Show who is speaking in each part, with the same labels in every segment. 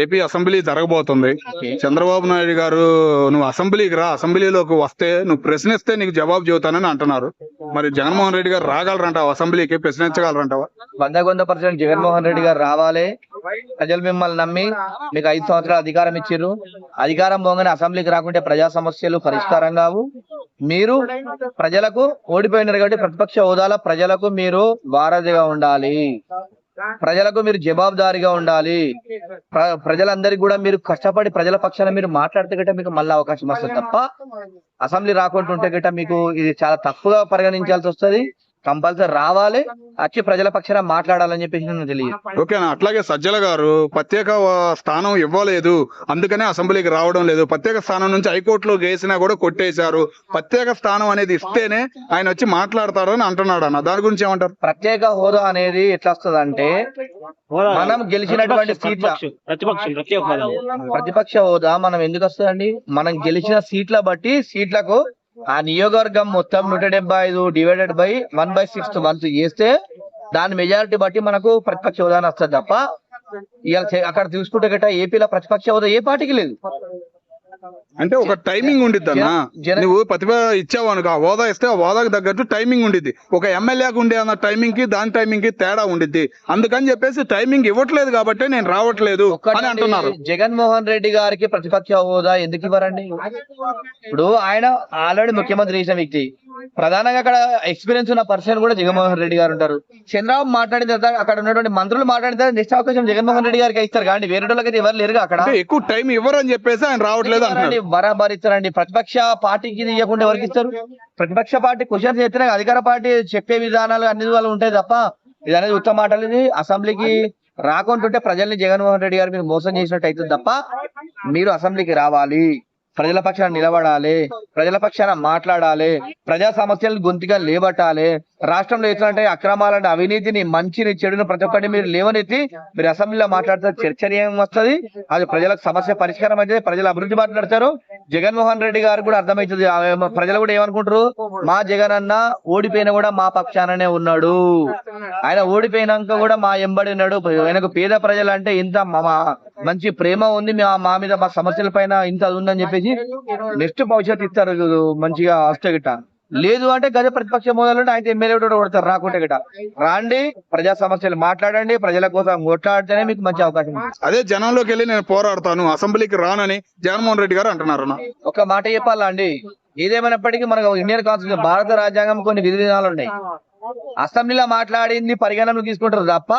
Speaker 1: AP assembly జరగబోతుంది. చంద్రబాబు నాయుడు గారు నువ్వు అసెంబ్లీకి రా అసెంబ్లీలోకి వస్తే నువ్వు ప్రశ్నిస్తే నీకు జవాబు చెబుతానని అంటున్నారు. మరి జగన్మోహన్ రెడ్డి గారు రాగలరంటావా? అసెంబ్లీకి ప్రశ్నించగలరంటావా?
Speaker 2: వంద వంద పర్సెంట్ జగన్మోహన్ రెడ్డి గారు రావాలి. ప్రజలు మిమ్మల్ని నమ్మి మీకు ఐదు సంవత్సరాలు అధికారం ఇచ్చిర్రు. అధికారం పోగానే అసెంబ్లీకి రాకుంటే ప్రజా సమస్యలు పరిష్కారం కావు. మీరు ప్రజలకు ఓడిపోయినారు కాబట్టి ప్రతిపక్ష హోదాలో ప్రజలకు మీరు వారధిగా ఉండాలి. ప్రజలకు మీరు జవాబుదారీగా ఉండాలి. ప్ర- ప్రజలందరికీ కూడా మీరు కష్టపడి ప్రజల పక్షాన మీరు మాట్లాడితే గట్ట మీకు మళ్ళీ అవకాశం వస్తుంది తప్ప అసెంబ్లీ రాకుండా ఉంటే గట్ట మీకు ఇది చాలా తప్పుగా పరిగణించాల్సి వస్తది. కంపల్సరీ రావాలి. వచ్చి ప్రజల పక్షాన మాట్లాడాలని చెప్పేసి నేను తెలియదు.
Speaker 1: ఓకేనా అట్లాగే సజ్జల గారు ప్రత్యేక స్థానం ఇవ్వలేదు. అందుకనే అసెంబ్లీకి రావడం లేదు. ప్రత్యేక స్థానం నుంచి హైకోర్టులో వేసినా కూడా కొట్టేశారు. ప్రత్యేక స్థానం అనేది ఇస్తేనే ఆయన వచ్చి మాట్లాడతారు అని అంటున్నాడు అన్న. దాని గురించి ఏమంటారు?
Speaker 2: ప్రత్యేక హోదా అనేది ఎట్లా వస్తుంది అంటే మనం గెలిచినటువంటి సీట్ల
Speaker 3: ప్రతిపక్షం ప్రత్యేక హోదా.
Speaker 2: ప్రతిపక్ష హోదా మనం ఎందుకు వస్తుందండి? మనం గెలిచిన సీట్ల బట్టి సీట్లకు ఆ నియోగవర్గం మొత్తం నూట డెబ్బై ఐదు divided by one by six month చేస్తే దాని మెజారిటీ బట్టి మనకు ప్రతిపక్ష హోదా అని వస్తుంది తప్ప. ఇవాళ అక్కడ చూసుకుంటే గట్ట ఏపీలో ప్రతిపక్ష హోదా ఏ పార్టీకి లేదు.
Speaker 1: అంటే ఒక టైమింగ్ ఉండిద్ది అన్న నువ్వు ప్రతిభ ఇచ్చావు అనుకో ఆ హోదా ఇస్తే ఆ హోదాకి తగ్గట్టు టైమింగ్ ఉండిద్ది. ఒక ఎమ్మెల్యేకి ఉండే అన్న టైమింగ్కి దాని టైమింగ్కి తేడా ఉండిద్ది. అందుకని చెప్పేసి టైమింగ్ ఇవ్వట్లేదు కాబట్టి నేను రావట్లేదు అని అంటున్నారు.
Speaker 2: జగన్మోహన్ రెడ్డి గారికి ప్రతిపక్ష హోదా ఎందుకు ఇవ్వరండి? ఇప్పుడు ఆయన ఆల్రెడీ ముఖ్యమంత్రి చేసిన వ్యక్తి. ప్రధానంగా అక్కడ ఎక్స్పీరియన్స్ ఉన్న పర్సన్ కూడా జగన్మోహన్ రెడ్డి గారు ఉంటారు. చంద్రబాబు మాట్లాడిన తర్వాత అక్కడ ఉన్నటువంటి మంత్రులు మాట్లాడిన తర్వాత నెక్స్ట్ అవకాశం జగన్మోహన్ రెడ్డి గారికి ఇస్తారు. కానీ వేరే వాళ్ళకి ఎవరు లేరుగా అక్కడ.
Speaker 1: ఎక్కువ టైం ఇవ్వరు అని చెప్పేసి ఆయన రావట్లేదు
Speaker 2: బరాబర్ ఇస్తారండి ప్రతిపక్ష పార్టీకి ఇవ్వకుండా ఎవరికి ఇస్తారు? ప్రతిపక్ష పార్టీ క్వశ్చన్స్ చెప్తేనే అధికార పార్టీ చెప్పే విధానాలు అన్ని వాళ్ళు ఉంటాయి తప్ప ఇది అనేది ఉత్తమ మాటలు అసెంబ్లీకి రాకుంటుంటే ప్రజల్ని జగన్మోహన్ రెడ్డి గారు మీరు మోసం చేసినట్టు అవుతుంది తప్ప మీరు అసెంబ్లీకి రావాలి. ప్రజల పక్షాన నిలబడాలి ప్రజల పక్షాన మాట్లాడాలి ప్రజా సమస్యలను గొంతుగా లేబట్టాలి. రాష్ట్రంలో ఎట్లాంటి అక్రమాలను అవినీతిని మంచిని చెడును ప్రతి ఒక్కటి మీరు లేవనెత్తి మీరు అసెంబ్లీలో మాట్లాడితే చర్చనీయం వస్తది అది ప్రజలకు సమస్య పరిష్కారం అయితే ప్రజలు అభివృద్ధి మాట్లాడతారు జగన్మోహన్ రెడ్డి గారు కూడా అర్థమవుతుంది ప్రజలు కూడా ఏమనుకుంటారు? మా జగన్ అన్న ఓడిపోయినా కూడా మా పక్షాననే ఉన్నాడు. ఆయన ఓడిపోయినాక కూడా మా ఎంబడి ఉన్నాడు. ఆయనకు పేద ప్రజలు అంటే ఇంత మంచి ప్రేమ ఉంది మా- మా మీద మా సమస్యల పైన ఇంత అది ఉందని చెప్పేసి నెక్స్ట్ భవిష్యత్తు ఇస్తారు మంచిగా వస్తే గిట్ట. లేదు అంటే గజ ప్రతిపక్ష మోదాలు ఆయన ఎమ్మెల్యే కూడా కొడతారు రాకుంటే గిట్ట. రాండి ప్రజా సమస్యలు మాట్లాడండి ప్రజల కోసం కొట్లాడితేనే మీకు మంచి అవకాశం.
Speaker 1: అదే జనంలోకి వెళ్ళి నేను పోరాడతాను అసెంబ్లీకి రానని జగన్మోహన్ రెడ్డి గారు అంటున్నారు.
Speaker 2: ఒక మాట చెప్పాలా అండి? ఏదేమైనప్పటికీ మనకు ఇండియన్ కాన్స్టిట్యూషన్ భారత రాజ్యాంగం కొన్ని విధి విధానాలు ఉన్నాయి. అసెంబ్లీలో మాట్లాడింది పరిగణనకు తీసుకుంటారు తప్ప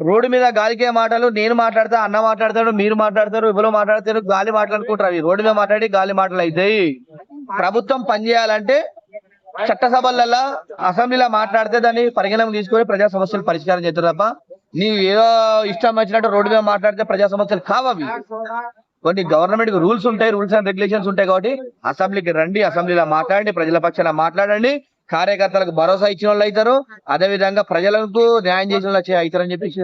Speaker 2: రోడ్డు మీద గాలికే మాటలు నేను మాట్లాడతా అన్న మాట్లాడతాడు మీరు మాట్లాడతారు ఎవరో మాట్లాడతారు గాలి మాట్లాడుకుంటారు అవి రోడ్డు మీద మాట్లాడి గాలి మాటలు అవుతాయి ప్రభుత్వం పనిచేయాలంటే చట్టసభలలో అసెంబ్లీలో మాట్లాడితే దాన్ని పరిగణన తీసుకొని ప్రజా సమస్యలు పరిష్కారం చేస్తారు తప్ప నీవు ఏదో ఇష్టం వచ్చినట్టు రోడ్డు మీద మాట్లాడితే ప్రజా సమస్యలు కావవి కొన్ని గవర్నమెంట్ రూల్స్ ఉంటాయి రూల్స్ అండ్ రెగ్యులేషన్స్ ఉంటాయి కాబట్టి అసెంబ్లీకి రండి అసెంబ్లీలో మాట్లాడండి ప్రజల పక్షాన మాట్లాడండి. కార్యకర్తలకు భరోసా ఇచ్చిన వాళ్ళు అవుతారు. అదే విధంగా ప్రజలకు న్యాయం చేసిన వాళ్ళు అవుతారని చెప్పేసి